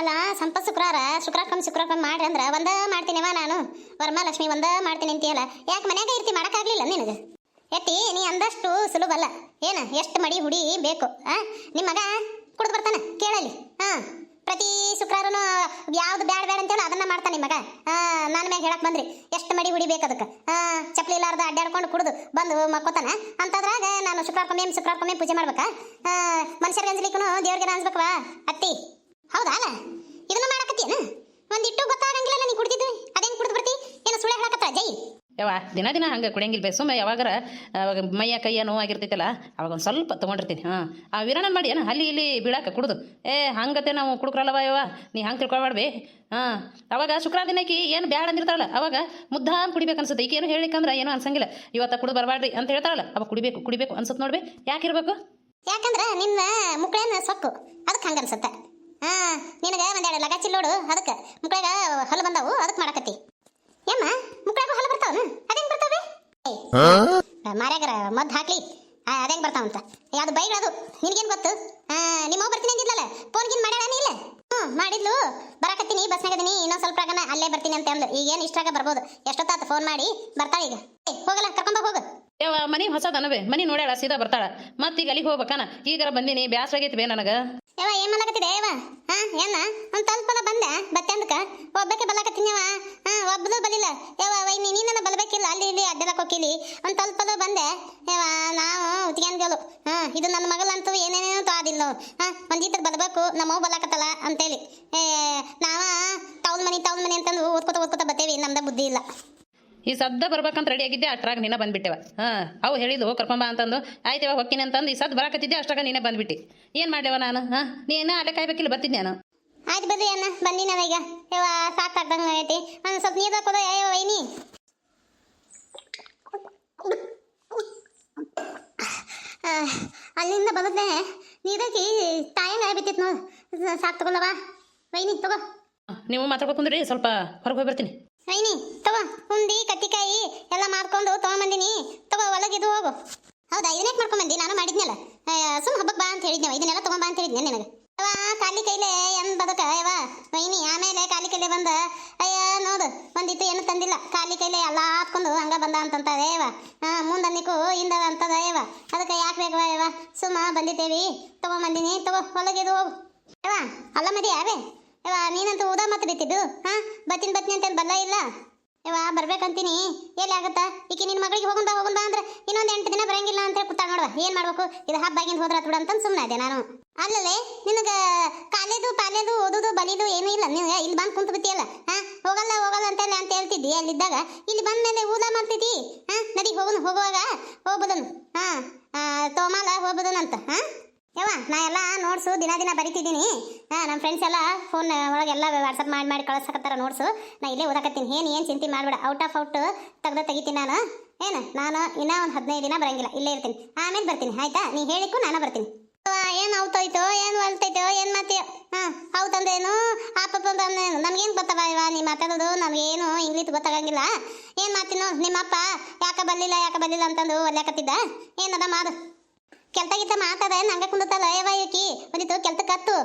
ಅಲ್ಲ ಸಂಪ ಶುಕ್ರವಾರ ಶುಕ್ರಕ್ಕೊಮ್ಮೆ ಶುಕ್ರಕ್ಕೊಮ್ಮೆ ಮಾಡ್ರಿ ಅಂದ್ರೆ ಒಂದೇ ಮಾಡ್ತೀನಿವ ನಾನು. ವರಮಹಾಲಕ್ಷ್ಮಿ ಒಂದೇ ಮಾಡ್ತೀನಿ ಅಂತೀಯಲ್ಲ. ಯಾಕೆ ಮನ್ಯಾಗ ಇರ್ತಿ, ಮಾಡೋಕ್ಕಾಗಲಿಲ್ಲ ನಿನಗೆ? ಎತ್ತಿ ನೀ ಅಂದಷ್ಟು ಸುಲಭ ಅಲ್ಲ. ಏನು, ಎಷ್ಟು ಮಡಿ ಹುಡಿ ಬೇಕು, ಆ? ನಿಮ್ಮ ಮಗ ಕುಡ್ದು ಬರ್ತಾನೆ ಕೇಳಲಿ ಹಾಂ, ಪ್ರತಿ ಶುಕ್ರವಾರನು ಯಾವ್ದು ಬ್ಯಾಡ ಬ್ಯಾಡ ಅಂತೇಳಿ ಅದನ್ನ ಮಾಡ್ತಾನೆ ನಿಮ್ಮ ಮಗ. ಹಾ ನನ್ನ ಮ್ಯಾಗ ಹೇಳಕ್ ಬಂದ್ರಿ, ಎಷ್ಟು ಮಡಿ ಹುಡಿ ಬೇಕು ಅದಕ್ಕೆ? ಹಾಂ ಚಪ್ಪಲಿ ಇಲ್ಲಾರ್ದ ಅಡ್ಡಾಡ್ಕೊಂಡು ಕುಡ್ದು ಬಂದು ಮಕ್ಕೋತಾನ? ಅಂತದ್ರಾಗ ನಾನು ಶುಕ್ರವಾರಕ್ಕೊಮ್ಮೆ ಶುಕ್ರವಾರಕ್ಕೊಮ್ಮೆ ಪೂಜೆ ಮಾಡ್ಬೇಕಾ? ಮನುಷ್ಯರಿಗೆ ಅನ್ಸ್ಲಿಕ್ಕೂ ದೇವ್ರಿಗೆ ಅನ್ಸ್ಬೇಕವಾ ಅತ್ತಿ ಹೌದಾ ಅಲ್ಲ ಇದನ್ನ ಮಾಡಕತ್ತೀಯನ? ಒಂದಿಟ್ಟು ಗೊತ್ತಾಗಂಗಿಲ್ಲ ನೀ ಕುಡಿದಿದ್ದು. ಅದೇನ್ ಕುಡ್ದು ಬರ್ತಿ? ಏನು ಸುಳ್ಳು ಹೇಳಕತ್ತ ಜೈ. ಯವ್ವ ದಿನ ದಿನ ಹಂಗೆ ಕುಡಿಯಂಗಿಲ್ಲ ಬೇ. ಸುಮ್ಮನೆ ಯಾವಾಗಾರ ಅವಾಗ ಮೈಯ ಕೈಯ ನೋವಾಗಿರ್ತೈತಲ್ಲ ಅವಾಗ ಒಂದು ಸ್ವಲ್ಪ ತೊಗೊಂಡಿರ್ತೀನಿ. ಹಾಂ. ಆ ವಿರಣ ಮಾಡಿ ಏನ? ಅಲ್ಲಿ ಇಲ್ಲಿ ಬೀಳಾಕ ಕುಡ್ದು. ಏ ಹಂಗತೆ ನಾವು ಕುಡ್ಕ್ರಲ್ಲವ ಯವ್ವ? ನೀ ಹಂಗೆ ತಿಳ್ಕೊಳ್ಬಾಡ್ಬಿ ಹಾಂ. ಅವಾಗ ಶುಕ್ರ ದಿನಕ್ಕೆ ಏನು ಬ್ಯಾಡ ಅಂದಿರ್ತಾರಲ್ಲ ಅವಾಗ ಮುದ್ದಾನ್ ಕುಡಿಬೇಕು ಅನ್ಸುತ್ತೆ. ಈಗೇನು ಹೇಳಿಕಂದ್ರೆ ಏನೂ ಅನ್ಸಂಗಿಲ್ಲ. ಇವತ್ತ ಕುಡಿದು ಬರಬಾಡ್ರಿ ಅಂತ ಹೇಳ್ತಾರಲ್ಲ ಅವಾಗ ಕುಡಿಬೇಕು ಕುಡಿಬೇಕು ಅನ್ಸುತ್ತೆ ನೋಡ್ಬಿ ಯಾಕಿರ್ಬೇಕು ಯಾಕಂದ್ರೆ ನಿನ್ನ ಮುಕ್ಳೇನ ಸೊಕ್ಕು. ಅದಕ್ಕೆ ಹಂಗ ಅನ್ಸತ್ತ ಹಾ ನಿನಗ ಒಂದೆರಡು ಲಗಾಚಿ ನೋಡು ಅದಕ್ಕೆ. ಮುಕ್ಕಳಾಗ ಹಲ್ಲು ಬಂದಾವು ಅದಕ್ಕೆ ಮಾಡಕತ್ತಿ. ಏಮ್ಮ ಮುಕ್ಕಳಾಗ ಹಲ್ಲು ಬರ್ತಾವನ? ಅದೇನ್ ಬರ್ತಾವೆ? ಮಾರ್ಯಾಗರ ಮದ್ದು ಹಾಕ್ಲಿ. ಆ, ಅದೇನ್ ಬರ್ತಾವಂತ. ಯಾವ್ದು ಬೈಗಳು ಅದು ನಿನಗೇನ್ ಗೊತ್ತು? ಆ, ನಿಮ್ಮ ಬರ್ತೀನಿ ಅಂದಿದ್ಲಲ್ಲ ಫೋನ್ ಗಿನ್ ಮಾಡ್ಯಾಳ ನೀ ಇಲ್ಲ? ಹ್ಞೂ ಮಾಡಿದ್ಲು. ಬರಾಕತ್ತೀನಿ ಬಸ್ನಾಗ ಅದೀನಿ ಇನ್ನೊಂದು ಸ್ವಲ್ಪ ಆಗನ ಅಲ್ಲೇ ಬರ್ತೀನಿ ಅಂತ ಅಂದ್ಲು. ಈಗೇನು ಇಷ್ಟಾಗ ಬರ್ಬೋದು. ಎಷ್ಟೊತ್ತಾತು ಫೋನ್ ಮಾಡಿ ಬರ್ತಾಳೆ ಈಗ. ಏ, ಹೋಗಲ್ಲ ಕರ್ಕೊಂಬ ಹೋಗು. ಮನಿ ಮನೆ ಹೊಸದನವೇ. ಮನೆ ನೋಡ್ಯಾಳ ಸೀದಾ ಬರ್ತಾಳ. ಮತ್ತೀಗ ಅಲ್ಲಿಗೆ ಹೋಗ್ಬೇಕಾನ? ಈಗಾರ ಬಂದಿನಿ ಬ್ಯಾಸ್ರ ಆಗೈತಿ ಬೇ ನನಗೆ. ಯವ ಏನ್ ಮಾಡಕತ್ತಿದೆ ಯವ ಹಾ, ಏನ? ಒಂದ್ ತಲ್ಪಲ ಬಂದೆ ಬತ್ತೆ ಅಂದಕ. ಒಬ್ಬಕ್ಕೆ ಬಲಕತ್ತಿನವ ಹಾ ಒಬ್ಬದು ಬಲಿಲ್ಲ ಯವ ವೈ ನೀನ ಬಲಬೇಕಿಲ್ಲ ಅಲ್ಲಿ ಇಲ್ಲಿ ಅಡ್ಡಲಕ್ ಹೋಗಿಲಿ ಒಂದ್ ತಲ್ಪದು ಬಂದೆ. ಯವ ನಾವು ಉತ್ಗ್ಯಾನ್ಗಳು ಹಾ, ಇದು ನನ್ನ ಮಗಳಂತೂ ಏನೇನೇನೋ ತಾದಿಲ್ಲ ಹಾ ಒಂದಿಟ್ಟು ಬಲಬೇಕು ನಮ್ಮವ್ ಬಲಕತ್ತಲ್ಲ ಅಂತೇಳಿ. ಏ, ನಾವ ತೌಲ್ ಮನಿ ತೌಲ್ ಮನಿ ಅಂತಂದು ಓದ್ಕೋತ ಓದ್ಕೋತ ಬತ್ತೇವಿ ನಮ್ದ ಬುದ್ಧಿ ಇಲ್ಲ. ಈ ಸದ್ದ ಬರ್ಬೇಕಂತ ರೆಡಿ ಆಗಿದ್ದೆ ಅಷ್ಟ್ರಾಗ ನೀನ ಬಂದ್ಬಿಟ್ಟೆವ. ಹಾಂ ಅವು ಹೇಳಿದ್ಲು ಕರ್ಕೊಂಬ ಅಂತಂದು. ಆಯ್ತವ ಹೊಕ್ಕಿನಿ ಅಂತಂದು ಈ ಸದ್ದು ಬರಾಕತ್ತಿದ್ದೆ ಅಷ್ಟಾಗ ನೀನೇ ಬಂದ್ಬಿಟ್ಟು. ಏನು ಮಾಡ್ಯವ ನಾನು ಹಾಂ? ನೀನ ಅಲ್ಲೇ ಕಾಯ್ಬೇಕಿಲ್ಲ ಬರ್ತಿದ್ದೆ ನಾನು. ಆಯ್ತು ಬರ್ರಿ ಅಣ್ಣ ಬನ್ನಿ ನಾವೀಗ ಸಾಕು ಸಾಕಾಗ್ದಂಗ ಐತಿ ಒಂದ್ ಸ್ವಲ್ಪ ನೀರ್ ಹಾಕೋದ ಯಾವ ವೈನಿ ಅಲ್ಲಿಂದ ಬರುತ್ತೆ ನೀರಾಕಿ ತಾಯಂಗೆ ಆಗ್ಬಿಟ್ಟಿತ್ತು ನೋಡು. ಸಾಕು ತಗೊಳ್ಳವಾ ವೈನಿ ತಗೋ. ನೀವು ಮಾತಾಡ್ಕೊಂಡು ಕುಂದ್ರಿ ಸ್ವಲ್ಪ ಹೊರಗೆ ಹೋಗಿ ಬರ್ತೀನಿ. ವೈನಿ, ತಗೋ, ಉಂಡಿ, ಕತ್ತಿಕಾಯಿ ಎಲ್ಲ ಮಾಡ್ಕೊಂಡು ತಗೊಂಬಂದಿನಿ. ತಗೋ ಒಳಗಿದು ಹೋಗು. ಹೌದಾ? ಇದನ್ನೇ ಮಾಡ್ಕೊಂಬಂದಿ? ನಾನು ಮಾಡಿದ್ನಲ್ಲ. ಸುಮ್ ಹಬ್ಬಕ್ಕೆ ಬಾ ಅಂತ ಹೇಳಿದ್ನವ. ಇದನ್ನೆಲ್ಲ ತಗೊಂಬಾ ಅಂತ ಹೇಳಿದ್ನ ನಿನಗೆ. ಅವ ಖಾಲಿ ಕೈಲೆ ಏನ್ ಬದಕ? ಅವ ವೈನಿ, ಆಮೇಲೆ ಖಾಲಿ ಕೈಲೆ ಬಂದ? ಅಯ್ಯ, ನೋಡು ಒಂದಿತ್ತು ಏನು ತಂದಿಲ್ಲ. ಖಾಲಿ ಕೈಲೆ ಎಲ್ಲ ಹಾಕೊಂಡು ಹಂಗ ಬಂದ ಅಂತಂತ ಯವ ಹಾ ಮುಂದನ್ನಿಕು ಹಿಂದ ಅಂತದ ಅಯ್ಯವ ಅದಕ್ಕೆ ಯಾಕೆ ಬೇಕು ಯವ ಸುಮ್ಮ ಬಂದಿದ್ದೇವಿ. ತಗೊಂಬಂದಿನಿ, ತಗೋ ಒಳಗಿದು ಹೋಗು. ಯವ ಅಲ್ಲ ಮದಿ ಯಾವೇ? ಯವ ನೀನಂತ ಊದ ಮತ್ತೆ ಬಿತ್ತಿದ್ದು? ಹಾ? ಬತ್ತಿನ ಬತ್ತಿನ ಅಂತ ಬಲ್ಲ ಇಲ್ಲ? ಯವ್ವ, ಬರ್ಬೇಕಂತೀನಿ. ಎಲ್ಲಿ ಆಗತ್ತಾ? ಈಕೆ ನಿನ್ನ ಮಗಳಿಗೆ ಹೋಗೋಣ ಬಾ ಹೋಗೋಣ ಬಾ ಅಂದ್ರೆ ಇನ್ನೊಂದು ಎಂಟು ದಿನ ಬರಂಗಿಲ್ಲ ಅಂತ ಕೂತಾಳ ನೋಡುವ. ಏನು ಮಾಡಬೇಕು? ಇದು ಹಬ್ಬಾಗಿಂದ ಹೋದ್ರ ಅಂತ ಸುಮ್ಮನೆ ನಾನು. ಅಲ್ಲಲೇ ನಿನಗ ಕಾಲೇದು, ಪಾಲೇದು, ಓದೋದು, ಬಲಿದು ಏನೂ ಇಲ್ಲ. ನೀವು ಇಲ್ಲಿ ಬಂದು ಕುಂತು ಬಿತ್ತಿಯಲ್ಲ ಹಾ? ಹೋಗಲ್ಲ ಹೋಗಲ್ಲ ಅಂತ ಅಂತ ಹೇಳ್ತಿದ್ದಿ ಅಲ್ಲಿದ್ದಾಗ. ಇಲ್ಲಿ ಬಂದ ಮೇಲೆ ಊದ ಮಾಡ್ತಿದ್ದಿ? ಹಾ? ನಡಿ ಹೋಗೋಣ ಹೋಗುವಾಗ ಹೋಗ್ಬೋದನು. ಹಾ? ತೋಮಾಲ ಹೋಗ್ಬೋದನಂತ. ಹಾ? ಯವ್ವ, ನಾ ಎಲ್ಲ ನೋಟ್ಸು ದಿನ ದಿನ ಬರಿತಿದ್ದೀನಿ. ಹಾ ನಮ್ಮ ಫ್ರೆಂಡ್ಸ್ ಎಲ್ಲ ಫೋನ್ ಒಳಗೆಲ್ಲ ವಾಟ್ಸಪ್ ಮಾಡಿ ಮಾಡಿ ಕಳ್ಸಕತ್ತಾರ ನೋಟ್ಸು ನಾ ಇಲ್ಲೇ ಓದಾಕತ್ತೀನಿ. ಏನು ಏನು ಚಿಂತೆ ಮಾಡಬೇಡ. ಔಟ್ ಆಫ್ ಔಟ್ ತೆಗ್ದು ತೆಗಿತೀನಿ ನಾನು. ಏನು, ನಾನು ಇನ್ನೂ ಒಂದು ಹದಿನೈದು ದಿನ ಬರಂಗಿಲ್ಲ. ಇಲ್ಲೇ ಇರ್ತೀನಿ. ಆಮೇಲೆ ಬರ್ತೀನಿ, ಆಯ್ತಾ? ನೀ ಹೇಳಿಕ್ಕೂ ನಾನು ಬರ್ತೀನಿ. ಏನು ಔತೈತೋ ಏನು ಹೊಲ್ತೈತೋ? ಏನು ಮಾತೀಯ ಹಾಂ ಹೌದಂದೇನು ಅಪ್ಪ ಬಂದೇನು ನಮ್ಗೇನು ಗೊತ್ತವ ಇವ ನೀ ಮಾತಾಡೋದು ನಮಗೇನು ಇಂಗ್ಲೀಷ್ ಗೊತ್ತಾಗಂಗಿಲ್ಲ. ಏನು ಮಾತಿನೋ? ನಿಮ್ಮಪ್ಪ ಯಾಕ ಬರಲಿಲ್ಲ ಯಾಕ ಬರಲಿಲ್ಲ ಅಂತಂದು ಒಲ್ಯಾಕತ್ತಿದ್ದ. ಏನದ ಮಾಡು. ಕೆಲ್ತ ಗಿತ್ತ ಮಾತಾಡ ನಂಗೆ ಕುಂದತ್ತಲ್ಲ ಯವ ಬಂದಿತ್ತು ಕೆಲ್ತ ಕತ್ತು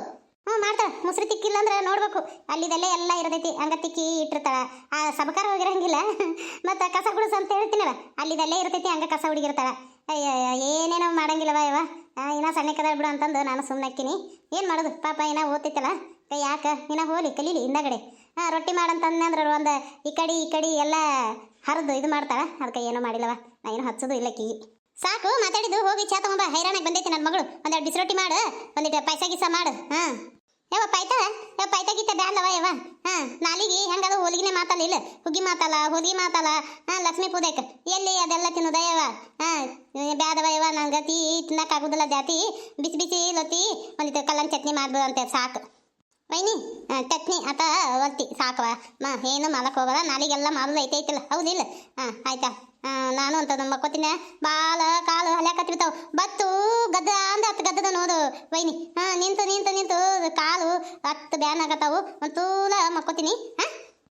ಹ್ಞೂ ಮಾಡ್ತಾಳ ಮುಸ್ರಿ ತಿಕ್ಕಿಲ್ಲ ಅಂದ್ರೆ ನೋಡ್ಬೇಕು. ಅಲ್ಲಿದಲ್ಲೇ ಎಲ್ಲ ಇರತೈತಿ, ಹಂಗ ತಿಕ್ಕಿ ಇಟ್ಟಿರ್ತಾಳ. ಆ ಸಬಕಾರ ಹೋಗಿರಂಗಿಲ್ಲ. ಮತ್ತು ಕಸ ಗುಡಿಸ್ ಅಂತ ಹೇಳ್ತೀನಲ್ಲ, ಅಲ್ಲಿದಲ್ಲೇ ಇರ್ತೈತಿ, ಹಂಗ ಕಸ ಹುಡುಗಿರ್ತಾಳ. ಏನೇನೋ ಮಾಡಂಗಿಲ್ಲವ ಇವ. ಇನ್ನ ಸಣ್ಣ ಕದ ಬಿಡು ಅಂತಂದು ನಾನು ಸುಮ್ಮನೆ ಹಾಕಿನಿ ಏನು ಮಾಡೋದು? ಪಾಪ, ಇನ್ನ ಓದ್ತೈತಲ್ಲ ಕೈ ಯಾಕ? ಇನ್ನ ಹೋಲಿ ಕಲೀಲಿ, ಹಿಂದಗಡೆ. ಹಾಂ ರೊಟ್ಟಿ ಮಾಡಂತಂದ್ರೆ ಒಂದು ಈ ಕಡೆ ಈ ಕಡೆ ಎಲ್ಲ ಹರಿದು ಇದು ಮಾಡ್ತಾಳೆ. ಅದಕ್ಕೆ ಏನೂ ಮಾಡಿಲ್ಲವ. ನಾ ಏನು ಹಚ್ಚೋದು ಇಲ್ಲ ಕೀ ಸಾಕು, ಮಾತಾಡಿದ್ದು, ಹೋಗಿ ಚಾ ತಗೊಂಬ. ಹೈರಾಣಾಗಿ ಬಂದೈತಿ ನನ್ನ ಮಗಳು. ಒಂದೆರಡು ಬಿಸಿ ರೊಟ್ಟಿ ಮಾಡು ಒಂದಿಟ್ಟು ಪೈಸ ಗೀಸ ಮಾಡು, ಹಾ. ಯಾವ ಪೈತ? ಯಾವ ಪೈತ ಗೀತ ಬ್ಯಾಂದವ ಯಾವ ಹಾ, ನಾಲಿಗೆ ಹೆಂಗದ ಹೋಲಿಗೆನೆ ಮಾತಲ್ಲ, ಇಲ್ಲ? ಹುಗ್ಗಿ ಮಾತಲ್ಲ ಹೋಲಿಗೆ ಮಾತಲ್ಲ, ಹಾಂ, ಲಕ್ಷ್ಮೀ ಎಲ್ಲಿ ಅದೆಲ್ಲ ತಿನ್ನೋದ ಯವ ಹಾ ಬ್ಯಾದವ ಯವ ನಂಗೆ ತೀ ತಿನ್ನಕ್ಕಾಗೋದಿಲ್ಲ ಜಾತಿ. ಬಿಸಿ ಬಿಸಿ ಲೊತ್ತಿ ಒಂದಿಟ್ಟು ಕಲ್ಲನ್ ಚಟ್ನಿ ಮಾಡ್ಬೋದು ಅಂತ ಸಾಕು. ವೈನಿ ಚಟ್ನಿ ಅತ ಒತ್ತಿ ಸಾಕವ ಮ, ಏನು ಮಾಡಕ್ ಹೋಗಲ್ಲ, ನಾಲಿಗೆಲ್ಲ ಐತೆ ಐತೈತಿಲ್ಲ, ಹೌದಿಲ್ಲ? ಹಾಂ, ಆಯ್ತಾ. ನಾನು ಅಂತ ಮಕ್ಕೋತಿನ ಬಾಲ ಕಾಲು ಹಲ್ಯಾಕತ್ತಿರ್ತಾವ ಬತ್ತು ಗದ್ದ ಅಂದ ಹತ್ತು ಗದ್ದದ ನೋದು ವೈನಿ, ಹಾ, ನಿಂತು ನಿಂತು ನಿಂತು ಕಾಲು ಹತ್ತು ಬ್ಯಾನ್ ಆಗತ್ತಾವು ಒಂದು ತೂಲ ಮಕ್ಕೋತೀನಿ. ಹಾ?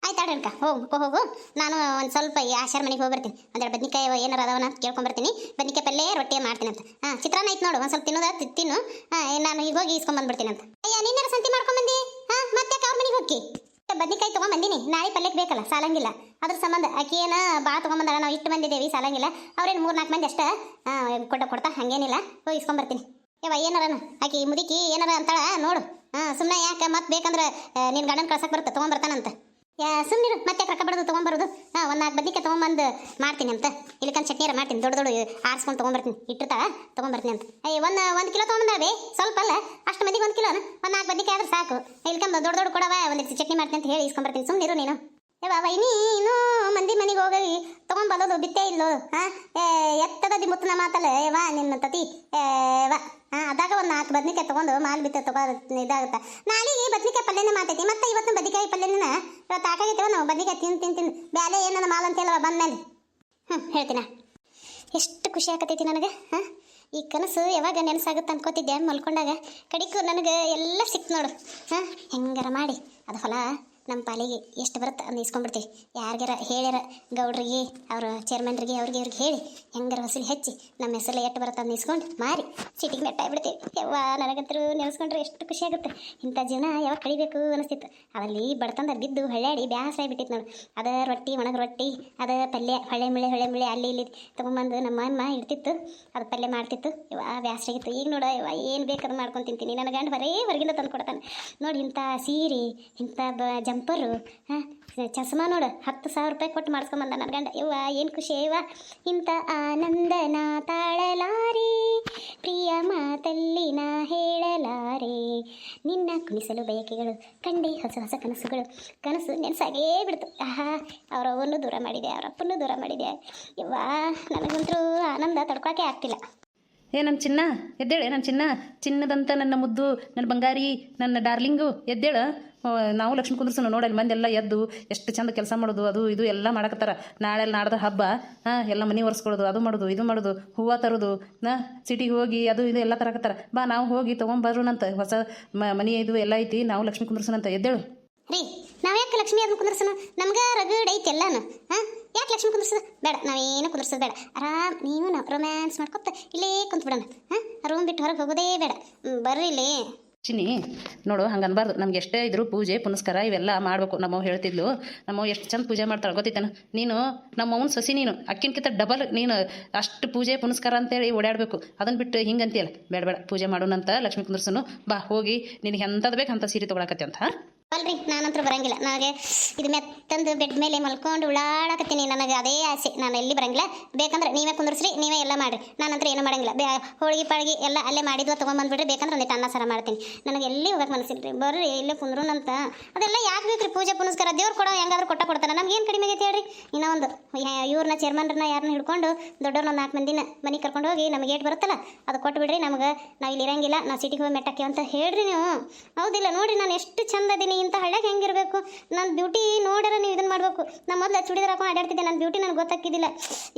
ಆಯ್ತು ಅಡ್ರನ್ಕ ಹೋಗು ಹೋಗು. ನಾನು ಒಂದು ಸ್ವಲ್ಪ ಈ ಆಶಾರ ಮನೆಗೆ ಹೋಗ್ಬರ್ತೀನಿ. ಅಂದ್ರೆ ಒಂದೆರಡು ಬದ್ನಿಕಾಯಿ ಏನಾರ ಅದಾವನ ಕೇಳ್ಕೊಂಬರ್ತೀನಿ. ಬದ್ನಿಕಾಯಿ ಪಲ್ಲೆ ರೊಟ್ಟಿ ಮಾಡ್ತೀನಿ ಅಂತ. ಹಾ, ಚಿತ್ರಾನ್ನ ಐತೆ ನೋಡು. ಒಂದು ಸ್ವಲ್ಪ ತಿನ್ನೋದ ತಿನ್ನು. ನಾನು ಈಗ ಹೋಗಿ ಇಸ್ಕೊಂಡ್ ಬಂದ್ಬಿಡ್ತೀನಿ ಅಂತ. ಅಯ್ಯ ನೀನಾರ ಸಂತಿ ಮಾಡ್ಕೊಂಡ್ ಬಂದಿ? ಹಾಂ, ಮತ್ತೆ ಹೋಗಿ ಬದ್ನಿಕಾಯಿ ತಗೊಂಡ್ ಬಂದಿನಿ. ನಾಳೆ ಪಲ್ಯಕ್ಕೆ ಬೇಕಲ್ಲ, ಸಾಲಂಗಿಲ್ಲ. ಅದ್ರ ಸಂಬಂಧ ಏನ ಭಾಳ ತೊಗೊಂಬಂದಾಗ ನಾವು ಇಷ್ಟು ಬಂದಿದ್ದೇವೆ ಸಾಲಂಗಿಲ್ಲ. ಅವ್ರೇನು ಮೂರು ನಾಲ್ಕು ಮಂದಿ ಅಷ್ಟೇ? ಕೊಟ್ಟ ಕೊಡ್ತಾ, ಹಂಗೇನಿಲ್ಲ. ಹೋಗಿ ಇಸ್ಕೊಂಬರ್ತೀನಿ. ಯವ್ವ, ಏನಾರನ? ಆಕಿ ಮುದುಕಿ ಏನಾರ ಅಂತಾಳ? ನೋಡು. ಹಾಂ ಸುಮ್ಮನೆ ಯಾಕೆ ಮತ್ತೆ ಬೇಕಂದ್ರೆ ನಿನ್ನ ಗಂಡನ ಕಳ್ಸಕ್ಕೆ ಬರುತ್ತೆ, ತೊಗೊಂಬರ್ತಾನಂತ. ಯಾ ಸುಮ್ಮನೆ ಮತ್ತೆ ರೊಕ್ಕ ಬಡದು ತೊಗೊಂಬರೋದು? ಹಾಂ ಒಂದು ನಾಲ್ಕು ಬದಿಕೆ ತೊಗೊಂಬಂದು ಮಾಡ್ತೀನಿ ಅಂತ. ಇಲ್ಲಿಕಂದು ಚಟ್ನಿಯರ ಮಾಡ್ತೀನಿ. ದೊಡ್ಡ ದೊಡ್ಡ ಆರಿಸ್ಕೊಂಡು ತೊಗೊಂಬರ್ತೀನಿ. ಇಟ್ಟಿರ್ತಾಳ? ತೊಗೊಂಬರ್ತೀನಿ ಅಂತ. ಅಯ್ಯ ಒಂದು ಒಂದು ಕಿಲೋ ತೊಗೊಂಬಂದಾವೆ ಸ್ವಲ್ಪ ಅಲ್ಲ. ಅಷ್ಟು ಮಂದಿಗೆ ಒಂದು ಕಿಲೋ ಒಂದು ನಾಲ್ಕು ಬದಿಕೆ ಆದ್ರೆ ಸಾಕು. ಇಲ್ಕಂಬ ದೊಡ್ಡ ದೊಡ್ಡ ಕೊಡವ ಒಂದಿಷ್ಟು ಚಟ್ನಿ ಮಾಡ್ತೀನಿ ಅಂತ ಹೇಳಿ ಇಸ್ಕೊಂಬರ್ತೀನಿ. ಸುಮ್ಮನಿರು ನೀನು. ಏ ಬಾಬಾ, ಇನ್ನೂ ಮಂದಿ ಮನೆಗೆ ಹೋಗಿ ತೊಗೊಂಬರೋದು ಬಿತ್ತೇ ಇಲ್ಲೋ ಹಾ? ಏ ಎತ್ತದ ಮುತ್ತನ ಮಾತಲ್ಲ? ವಾ ನಿನ್ನ ತತಿ. ವಾ ಹಾ, ಅದಾಗ ಒಂದು ನಾಲ್ಕು ಬದ್ನಿಕಾಯಿ ತಗೊಂಡು ಮಾಲು ಬಿತ್ತ ತಗೋ ಇದಾಗುತ್ತೆ. ನಾಳೆಗೆ ಬದ್ನಿಕಾಯಿ ಪಲ್ಯನೇ ಮಾತೈತಿ. ಮತ್ತೆ ಇವತ್ತು ಬದ್ನಿಕಾಯಿ ಪಲ್ಯನ ಇವತ್ತು ಆಕಾಗೈತೆವ ನಾವು ಬದ್ನಿಕಾಯಿ ತಿಂದು ತಿಂದು ತಿಂದು ಬ್ಯಾಲೆ ಏನನ್ನ ಮಾಲ್ ಅಂತ ಹೇಳುವ ಬಂದ್ಮೇಲೆ ಹ್ಞೂ ಹೇಳ್ತೀನ. ಎಷ್ಟು ಖುಷಿ ಆಗತೈತಿ ನನಗೆ, ಹಾಂ? ಈ ಕನಸು ಯಾವಾಗ ನೆನಸಾಗುತ್ತೆ ಅನ್ಕೋತಿದ್ದೆ ಮಲ್ಕೊಂಡಾಗ. ಕಡಿಕು ನನಗೆ ಎಲ್ಲ ಸಿಕ್ತು ನೋಡು. ಹಾಂ? ಹೆಂಗಾರ ಮಾಡಿ. ಅದು ಹೊಲ ನಮ್ಮ ಪಾಲಿಗೆ ಎಷ್ಟು ಬರುತ್ತೆ ಅದನ್ನ ಇಸ್ಕೊಂಡ್ಬಿಡ್ತೀವಿ. ಯಾರಿಗಾರ ಹೇಳ್ಯಾರ ಗೌಡ್ರಿಗೆ, ಅವ್ರ ಚೇರ್ಮನ್ರಿಗೆ ಅವ್ರಿಗೆ ಇವ್ರಿಗೆ ಹೇಳಿ, ಹೆಂಗಾರ ವಸೂಲಿ ಹೆಚ್ಚಿ ನಮ್ಮ ಹೆಸರಲ್ಲಿ ಎಷ್ಟು ಬರುತ್ತೆ ಅದನ್ನ ಇಸ್ಕೊಂಡು ಮಾರಿ. ಸಿಟಿಗೆ ಮೆಟ್ಟಾಗ್ಬಿಡ್ತೀವಿ ಯವ್ವ, ನನಗಂತರೂ ನೆನೆಸ್ಕೊಂಡ್ರೆ ಎಷ್ಟು ಖುಷಿ ಆಗುತ್ತೆ. ಇಂಥ ಜೀವನ ಯಾವಾಗ ಕಳಿಬೇಕು ಅನಿಸ್ತಿತ್ತು. ಅದರಲ್ಲಿ ಬಡತಂದ ಬಿದ್ದು ಹಳ್ಳಾಡಿ ಬ್ಯಾಸರ ಆಗಿಬಿಟ್ಟಿತ್ತು ನೋಡು. ಅದ ರೊಟ್ಟಿ, ಒಣಗ ರೊಟ್ಟಿ, ಅದ ಪಲ್ಯ, ಹೊಳೆ ಮುಳೆ ಹೊಳೆ ಮುಳೆ ಅಲ್ಲಿ ಇಲ್ಲಿ ತೊಗೊಂಬಂದು ನಮ್ಮ ಅಮ್ಮ ಇಡ್ತಿತ್ತು. ಅದು ಪಲ್ಯ ಮಾಡ್ತಿತ್ತು. ಯವ್ವ ಬ್ಯಾಸಾಗಿತ್ತು ಈಗ ನೋಡ, ಯವ್ವ, ಏನು ಬೇಕು ಅದು ಮಾಡ್ಕೊಂಡು ತಿಂತೀನಿ. ನನ್ನ ಗಂಡ ಬರೇ ಹೊರಗಿಂದ ತಂದು ಕೊಡ್ತಾನೆ ನೋಡಿ ಇಂಥ ಸೀರೆ, ಇಂಥ ಬ ಜಂಪರು ಹಾಂ ಚಸ್ಮಾ ನೋಡು, ಹತ್ತು ಸಾವಿರ ರೂಪಾಯಿ ಕೊಟ್ಟು ಮಾಡಿಸ್ಕೊಂಬಂದ ನನ್ನ ಗಂಡ. ಇವ ಏನು ಖುಷಿ ಇವ ಇಂಥ ಆನಂದನ ತಾಳಲಾರಿ, ಪ್ರಿಯ ಮಾತಲ್ಲಿ ನಾ ಹೇಳಲಾರೆ. ನಿನ್ನ ಕುಣಿಸಲು ಬಯಕೆಗಳು, ಕಂಡೆ ಹೊಸ ಹೊಸ ಕನಸುಗಳು. ಕನಸು ನೆನೆಸಾಗೇ ಬಿಡ್ತು. ಆಹಾ ಅವರವನ್ನು ದೂರ ಮಾಡಿದೆ ಅವರಪ್ಪನ್ನು ದೂರ ಮಾಡಿದೆ. ಇವ್ವ ನನಗಂತೂ ಆನಂದ ತಡ್ಕೊಳಕ್ಕೆ ಆಗ್ತಿಲ್ಲ. ಏ ನನ್ನ ಚಿನ್ನ, ಎದ್ದೇಳೆ ನನ್ನ ಚಿನ್ನ. ಚಿನ್ನದಂತ ನನ್ನ ಮುದ್ದು ನನ್ನ ಬಂಗಾರಿ, ನನ್ನ ಡಾರ್ಲಿಂಗು, ಎದ್ದೇಳು. ನಾವು ಲಕ್ಷ್ಮೀ ಕುಂದ್ರಸನು ನೋಡಲ್ಲಿ ಮಂದಿ ಎಲ್ಲ ಎದ್ದು ಎಷ್ಟು ಚಂದ ಕೆಲಸ ಮಾಡೋದು, ಅದು ಇದು ಎಲ್ಲ ಮಾಡಕತ್ತಾರ. ನಾಳೆ ನಾಡ್ದ ಹಬ್ಬ, ಹಾಂ, ಎಲ್ಲ ಮನೆ ಒರೆಸ್ಕೊಳ್ಳೋದು, ಅದು ಮಾಡೋದು, ಇದು ಮಾಡೋದು, ಹೂವು ತರೋದು ನಾ ಸಿಟಿಗೆ ಹೋಗಿ ಅದು ಇದು ಎಲ್ಲ ತರಕತ್ತಾರ. ಬಾ, ನಾವು ಹೋಗಿ ತೊಗೊಂಬರೋಣಂತ, ಹೊಸ ಮನೆ ಇದು ಎಲ್ಲ ಐತಿ, ನಾವು ಲಕ್ಷ್ಮೀ ಕುಂದ್ರಸನಂತ ಎದ್ದೇಳು. ರೀ, ನಾವು ಯಾಕೆ ಲಕ್ಷ್ಮಿ ಅದನ್ನ ಕುಂದ್ರಸನು ನಮ್ಗೆ ರಗಡ್ ಐತಿ ಎಲ್ಲಾನು, ಹಾಂ, ಯಾಕೆ ಲಕ್ಷ್ಮಿ ಕುಂದ್ರಸೋದು? ಬೇಡ ನಾವೇನು ಕುಂದರ್ಸೋದು ಬೇಡ. ಆರಾಮ್ ನೀವು ನಾವು ರೊಮ್ಯಾನ್ಸ್ ಮಾಡ್ಕೊತ ಇಲ್ಲೇ ಕುಂತ್ಬಿಡೋಣ, ಹಾಂ ರೂಮ್ ಬಿಟ್ಟು ಹೊರಗೆ ಹೋಗೋದೇ ಬೇಡ. ಬರ್ರಿ ಇಲ್ಲಿ. ಚಿನ್ನಿ ನೋಡು, ಹಂಗೆ ಅನ್ಬಾರ್ದು. ನಮ್ಗೆ ಎಷ್ಟೇ ಇದ್ರು ಪೂಜೆ, ಪುನಸ್ಕಾರ ಇವೆಲ್ಲ ಮಾಡಬೇಕು. ನಮ್ಮವ್ ಹೇಳ್ತಿದ್ಲು ನಮ್ಮವ್ ಎಷ್ಟು ಚಂದ ಪೂಜೆ ಮಾಡ್ತಾಳೆ ಗೊತ್ತಿತ್ತೇನು? ನೀನು ನಮ್ಮವನ ಸಸಿ ನೀನು, ಅಕ್ಕಿನಕಿಂತ ಡಬಲ್ ನೀನು ಅಷ್ಟು ಪೂಜೆ, ಪುನಸ್ಕಾರ ಅಂತೇಳಿ ಓಡಾಡಬೇಕು. ಅದನ್ನ ಬಿಟ್ಟು ಹಿಂಗೆ ಅಂತೀಯಲ್ಲ? ಬೇಡ ಬೇಡ, ಪೂಜೆ ಮಾಡೋಣಂತ ಲಕ್ಷ್ಮೀ ಕುಂದ್ರಸನು. ಬಾ, ಹೋಗಿ ನಿನಗೆ ಎಂಥದ್ದು ಬೇಕು ಅಂತ ಸೀರೆ ತೊಗೊಳಕತ್ತೆ ಅಂತ ಅಲ್ರಿ, ನಾನಂತರ ಬರಂಗಿಲ್ಲ. ನನಗೆ ಇದು ಮೆತ್ತಂದು ಬೆಡ್ ಮೇಲೆ ಮಲ್ಕೊಂಡು ಉಳಾಡಕತ್ತೀನಿ ನನಗೆ ಅದೇ ಆಸೆ. ನಾನು ಎಲ್ಲಿ ಬರಂಗಿಲ್ಲ. ಬೇಕಂದ್ರೆ ನೀವೇ ಕುಂದರ್ಸ್ರಿ, ನೀವೇ ಎಲ್ಲ ಮಾಡಿರಿ. ನಾನಂತರ ಏನು ಮಾಡಂಗಿಲ್ಲ. ಬೇ, ಹೋಳಿಗೆ ಪಾಳಿಗೆ ಎಲ್ಲ ಅಲ್ಲೇ ಮಾಡಿದ್ವ ತೊಗೊಂಬಂದ್ಬಿಡ್ರಿ. ಬೇಕಂದ್ರೆ ಒಂದಿಟ್ಟು ಅನ್ನ ಸಾರ ಮಾಡ್ತೀನಿ. ನನಗೆ ಎಲ್ಲಿ ಹೋಗಕ್ಕೆ ಮನಸ್ಸಿಲ್ಲ ರೀ ಬರ್ರಿ ಇಲ್ಲೇ ಕುಂದ್ರೂನಂತ. ಅದೆಲ್ಲ ಯಾಕೆ ಬೇಕ್ರಿ? ಪೂಜೆ, ಪುನಸ್ಕಾರ, ದೇವ್ರು ಕೊಡೋ ಹೆಂಗಾದ್ರೂ ಕೊಟ್ಟ ಕೊಡ್ತಾರೆ ನಮ್ಗೆ ಏನು ಕಡಿಮೆ ಆಗೈತೆ ಹೇಳ್ರಿ? ಇನ್ನೂ ಒಂದು ಇವ್ರನ್ನ ಚೇರ್ಮನ್ರನ್ನ ಯಾರನ್ನ ಹಿಡ್ಕೊಂಡು ದೊಡ್ಡವ್ರನ್ನ ನಾಲ್ಕು ಮಂದಿನ ಮನೆಗೆ ಕರ್ಕೊಂಡು ಹೋಗಿ ನಮಗೆ ಏಟ್ ಬರುತ್ತಲ್ಲ, ಅದು ಕೊಟ್ಟು ಬಿಡ್ರಿ ನಮ್ಗೆ. ನಾವು ಇಲ್ಲಿ ಇರಂಗಿಲ್ಲ. ನಾವು ಸಿಟಿಗೆ ಹೋಗಿ ಮೆಟ್ಟಕ್ಕೆ ಅಂತ ಹೇಳ್ರಿ ನೀವು. ಹೌದಿಲ್ಲ. ನೋಡ್ರಿ, ನಾನು ಎಷ್ಟು ಚಂದ ಅದೀನಿ. ಇಂಥ ಹಳ್ಳ್ಯಾಗ ಹೆಂಗಿರಬೇಕು? ನನ್ನ ಬ್ಯೂಟಿ ನೋಡಿರ ನೀವು ಇದನ್ನ ಮಾಡಬೇಕು. ನಮ್ಮ ಮೊದಲು ಚೂಡಿದಾರ ಹಾಕೊಂಡು ಆಡಾಡ್ತಿದ್ದೆ ನನ್ನ ಬ್ಯೂಟಿ ನನಗೆ ಗೊತ್ತಾಗಿದ್ದಿಲ್ಲ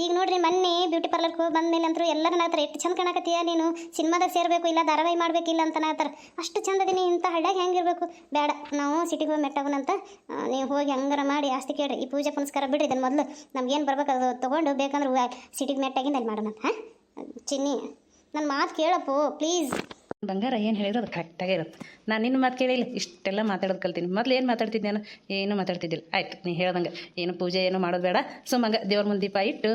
ಈಗ ನೋಡ್ರಿ, ಮೊನ್ನೆ ಬ್ಯೂಟಿ ಪಾರ್ಲರ್ಗೆ ಹೋಗಿ ಬಂದ್ಮೇಲೆ ಅಂತೂ ಎಲ್ಲರೂ ನಾತ್ರ ಎಷ್ಟು ಚಂದ ಕಾಣಕತ್ತೀಯ ನೀನು? ಸಿನಿಮಾದಾಗ ಸೇರಬೇಕು, ಇಲ್ಲ ಧಾರಾವಾಹಿ ಮಾಡಬೇಕಿಲ್ಲ ಅಂತ ನಾತಾರೆ ಅಷ್ಟು ಚಂದ ಅದೀನಿ, ಇಂಥ ಹಳ್ಳ್ಯಾಗ ಹೆಂಗಿರಬೇಕು? ಬೇಡ, ನಾವು ಸಿಟಿಗೆ ಹೋಗಿ ಮೆಟ್ಟವನಂತ ನೀವು ಹೋಗಿ ಹಂಗಾರ ಮಾಡಿ ಆಸ್ತಿ ಕೇಳ್ರಿ. ಈ ಪೂಜೆ ಪುನಸ್ಕಾರ ಬಿಡ್ರಿ ಇದನ್ನು ಮೊದಲು ನಮ್ಗೇನು ಬರ್ಬೇಕು ಅದು ತೊಗೊಂಡು ಬೇಕಂದ್ರೆ ಸಿಟಿಗೆ ಮೆಟ್ಟಾಗಿಂದ ಅಲ್ಲಿ ಮಾಡೋಣ, ಹಾಂ? ಚಿನ್ನಿ ನನ್ನ ಮಾತು ಕೇಳಪ್ಪು ಪ್ಲೀಸ್ ಬಂಗಾರ ಏನು ಹೇಳಿದ್ರು ಅದು ಕರೆಕ್ಟಾಗೇ ಇರುತ್ತೆ. ನಾನು ನಿನ್ನ ಮಾತು ಕೇಳಿಲ್ಲ, ಇಷ್ಟೆಲ್ಲ ಮಾತಾಡೋದು ಕಲ್ತೀನಿ. ಮೊದಲು ಏನು ಮಾತಾಡ್ತಿದ್ದೆ ನಾನು? ಏನು ಮಾತಾಡ್ತಿದ್ದಿಲ್ಲ. ಆಯ್ತು, ನೀ ಹೇಳ್ದಂಗೆ. ಏನು ಪೂಜೆ ಏನು ಮಾಡೋದು ಬೇಡ. ಸುಮ್ಮಂಗೆ ದೇವ್ರ ಮುಂದೆ ದೀಪ ಇಟ್ಟು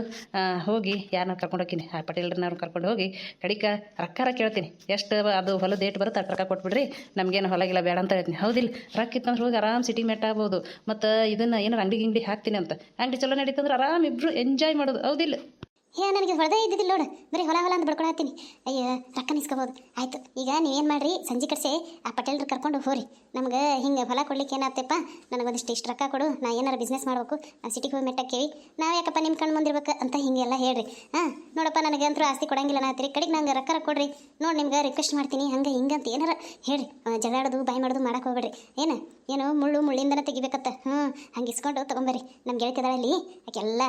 ಹೋಗಿ ಯಾರನ್ನ ಕರ್ಕೊಂಡು ಹೋಗ್ತೀನಿ. ಆ ಪಟೇಲ್ರನ್ನವ್ರು ಕರ್ಕೊಂಡು ಹೋಗಿ, ಕಡಿಕ ರಕ್ಕಾರ ಕೇಳ್ತೀನಿ. ಎಷ್ಟು ಅದು ಹೊಲ ಡೇಟ್ ಬರುತ್ತೆ ಅಷ್ಟು ರೊಕ್ಕ ಕೊಟ್ಬಿಡ್ರಿ. ನಮಗೇನು ಹೊಲಗಿಲ್ಲ ಬೇಡ ಅಂತ ಹೇಳ್ತೀನಿ. ಹೌದಿಲ್ಲ, ರೊಕ್ಕ ಇತ್ತಂದ್ರೆ ಹೋಗಿ ಆರಾಮ್ ಸಿಟಿ ಮೆಟ್ ಆಗ್ಬೋದು. ಮತ್ತು ಇದನ್ನು ಏನಾರು ಅಂಗಡಿ ಗಿಂಗಡಿ ಹಾಕ್ತೀನಿ ಅಂತ. ಅಂಗಡಿ ಚಲೋ ನಡೀತಂದ್ರೆ ಆರಾಮ್ ಇಬ್ಬರು ಎಂಜಾಯ್ ಮಾಡೋದು. ಹೌದಿಲ್ಲ. ಏ ನನಗೆ ಹೊಡೆದೇ ಇದ್ದಿದ್ದಿಲ್ಲ ನೋಡು. ಬರೀ ಹೊಲ ಹೊಲ ಅಂತ ಬಡ್ಕೊಳತ್ತೀನಿ ಅಯ್ಯೋ, ರೊಕ್ಕ ನಿಸ್ಕೋಬೋದು ಆಯ್ತು, ಈಗ ನೀವೇನು ಮಾಡ್ರಿ? ಸಂಜೆ ಕಡಿಸಿ ಆ ಪಟೇಲ್ರು ಕರ್ಕೊಂಡು ಹೋರಿ ನಮ್ಗೆ ಹಿಂಗೆ ಹೊಲ ಕೊಡ್ಲಿಕ್ಕೆ ಏನಾಗ್ತಪ್ಪ? ನನಗೊಂದಿಷ್ಟು ಇಷ್ಟು ರೊಕ್ಕ ಕೊಡು. ನಾ ಏನಾರು ಬಿಸ್ನೆಸ್ ಮಾಡಬೇಕು. ಆ ಸಿಟಿಗೆ ಹೋಗಿ ಮೆಟ್ಟಕ್ಕೇವಿ. ನಾವು ಯಾಕಪ್ಪ ನಿಮ್ಮ ಕಣ್ಣು ಮುಂದಿರ್ಬೇಕು ಅಂತ ಹಿಂಗೆಲ್ಲ ಹೇಳ್ರಿ. ಹಾಂ? ನೋಡಪ್ಪ ನನಗೆ ಅಂತೂ ಆಸ್ತಿ ಕೊಡಂಗಿಲ್ಲ ನಾತ್ರಿ. ಕಡೆಗೆ ನಂಗೆ ರೊಕ್ಕ ಕೊಡ್ರಿ. ನೋಡಿ ನಿಮ್ಗೆ ರಿಕ್ವೆಸ್ಟ್ ಮಾಡ್ತೀನಿ. ಹಂಗೆ ಹಿಂಗಂತ ಏನಾರ ಹೇಳಿ ಜಗಳಾಡೋದು, ಬಾಯ್ ಮಾಡೋದು ಮಾಡಕ್ಕೆ ಹೋಗ್ರಿ ಏನು? ಏನು, ಮುಳ್ಳು ಮುಳ್ಳಿಂದನ ತೆಗಿಬೇಕತ್ತ. ಹ್ಞೂ ಹಂಗೆ ಇಸ್ಕೊಂಡು ತೊಗೊಂಬರ್ರಿ. ನಮ್ಮ ಗೆಳತಿದಾಳಲ್ಲಿ ಆಕೆಲ್ಲ,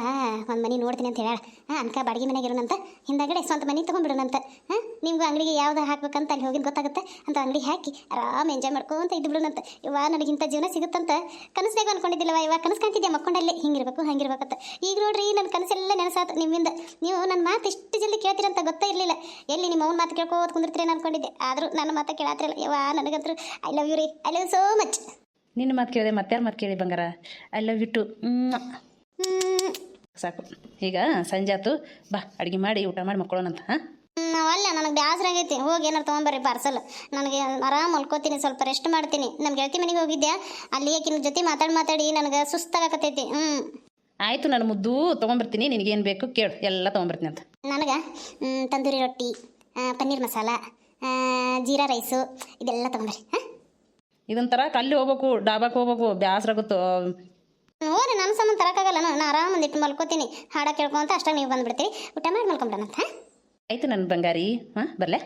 ಒಂದು ಮನೆ ನೋಡ್ತೀನಿ ಅಂತ ಹೇಳ ಹಾಂ, ಅನ್ಕ ಬಾಡಿಗೆ ಮನೆಗೆ ಇರೋಣಂತ ಹಿಂದಾಗಡೆ ಸ್ವಂತ ಮನೆ ತೊಗೊಂಡ್ಬಿಡೋಣಂತ ಹಾಂ, ನಿಮ್ಗೂ ಅಂಗಡಿಗೆ ಯಾವ್ದು ಹಾಕ್ಬೇಕಂತ ಅಲ್ಲಿ ಹೋಗಿದ್ದು ಗೊತ್ತಾಗುತ್ತೆ? ಅಂತ ಅಂಗಡಿ ಹಾಕಿ ಆರಾಮ್ ಎಂಜಾಯ್ ಮಾಡ್ಕೊಂತ ಇದ್ದು ಬಿಡೋಣಂತ ಇವ ನನಗೆ ಇಂಥ ಜೀವನ ಸಿಗುತ್ತಂತ. ಕನಸ್ನಾಗ ಅನ್ಕೊಂಡಿದ್ದಿಲ್ಲವ ಇವಾಗ ಕನಸು ಕಾಣ್ತಿದ್ದೆ ಮಕ್ಕೊಂಡಲ್ಲೇ? ಹಿಂಗಿರ್ಬೇಕು ಹಂಗಿರ್ಬೇಕಂತ ಈಗ ನೋಡ್ರಿ ನನ್ನ ಕನಸೆಲ್ಲ ನೆನಸಾತು ನಿಮ್ಮಿಂದ. ನೀವು ನನ್ನ ಮಾತು ಇಷ್ಟು ಜಲ್ದಿ ಕೇಳ್ತೀರಂತ ಗೊತ್ತೇ ಇರಲಿಲ್ಲ. ಎಲ್ಲಿ ನಿಮ್ಮ ಅವ್ನ ಮಾತು ಕೇಳ್ಕೋತ ಕುಂದಿರ್ತೀರೇನು ಅನ್ಕೊಂಡಿದ್ದೆ. ಆದರೂ ನನ್ನ ಮಾತು ಕೇಳಾತಿರಲ್ಲ. ಯವ್ವಾ ನನಗಂತೂ ಐ ಲವ್ ಯು ರೀ. ಐ ಲವ್ ಸೋ ಮಚ್ ನಿನ್ನ ಮಾತು ಕೇಳಿದೆ ಮತ್ತಾರು ಮಾತು ಕೇಳಿ ಬಂಗಾರ? ಐ ಲವ್ ಯು ಟು ಸಾಕು. ಈಗ ಸಂಜೆ ಆತು. ಬಾ ಅಡುಗೆ ಮಾಡಿ ಊಟ ಮಾಡಿ ಮಕ್ಕಳೋಣಂತ ಹಾಂ? ಅಲ್ಲ ನನಗೆ ಬೇಸರ ಆಗೈತಿ. ಹೋಗಿ ಏನಾರು ತೊಗೊಂಬರ್ರಿ ಪಾರ್ಸಲ್ ನನಗೆ ಆರಾಮ್ ಮಲ್ಕೋತೀನಿ ಸ್ವಲ್ಪ ರೆಸ್ಟ್ ಮಾಡ್ತೀನಿ. ನಮ್ಮ ಗೆಳತಿ ಮನೆಗೆ ಹೋಗಿದ್ದೆ ಅಲ್ಲಿ ಏಕಿನ ಜೊತೆ ಮಾತಾಡಿ ಮಾತಾಡಿ ನನಗೆ ಸುಸ್ತಾಗಕತ್ತೈತಿ ಹ್ಞೂ ಆಯಿತು ನಾನು ಮುದ್ದು ತೊಗೊಂಬರ್ತೀನಿ ನಿನಗೇನು ಬೇಕು ಕೇಳು. ಎಲ್ಲ ತೊಗೊಂಬರ್ತೀನಿ ಅಂತ. ನನಗೆ ತಂದೂರಿ ರೊಟ್ಟಿ ಪನ್ನೀರ್ ಮಸಾಲ ಜೀರಾ ರೈಸು ಇದೆಲ್ಲ ತೊಗೊಂಬರ್ರಿ ಹಾಂ? ಇದೊಂಥರ ಕಲ್ಲಿ ಹೋಗ್ಬೇಕು ಡಾಬಾಕ್ ಹೋಗ್ಬೇಕು ಬ್ಯಾಸ್ರ ನೋಡಿ ನನ್ನ ಸಂಬಂಧ ತರಕಾಗಲ್ಲ ನಾನು ಆರಾಮ ಇಟ್ಟು ಮಲ್ಕೋತೀನಿ. ಹಾಡ ಕೇಳ್ಕೊಂತ ಅಷ್ಟಾಗ ನೀವು ಬಂದ್ಬಿಡ್ತೀರಿ. ಊಟ ಮಾಡಿ ಮಲ್ಕೊಂಬಿಡೋಣಂತ ಆಯ್ತು ಆಯಿತು ನನ್ನ ಬಂಗಾರಿ. ಹಾಂ ಬರಲೇ?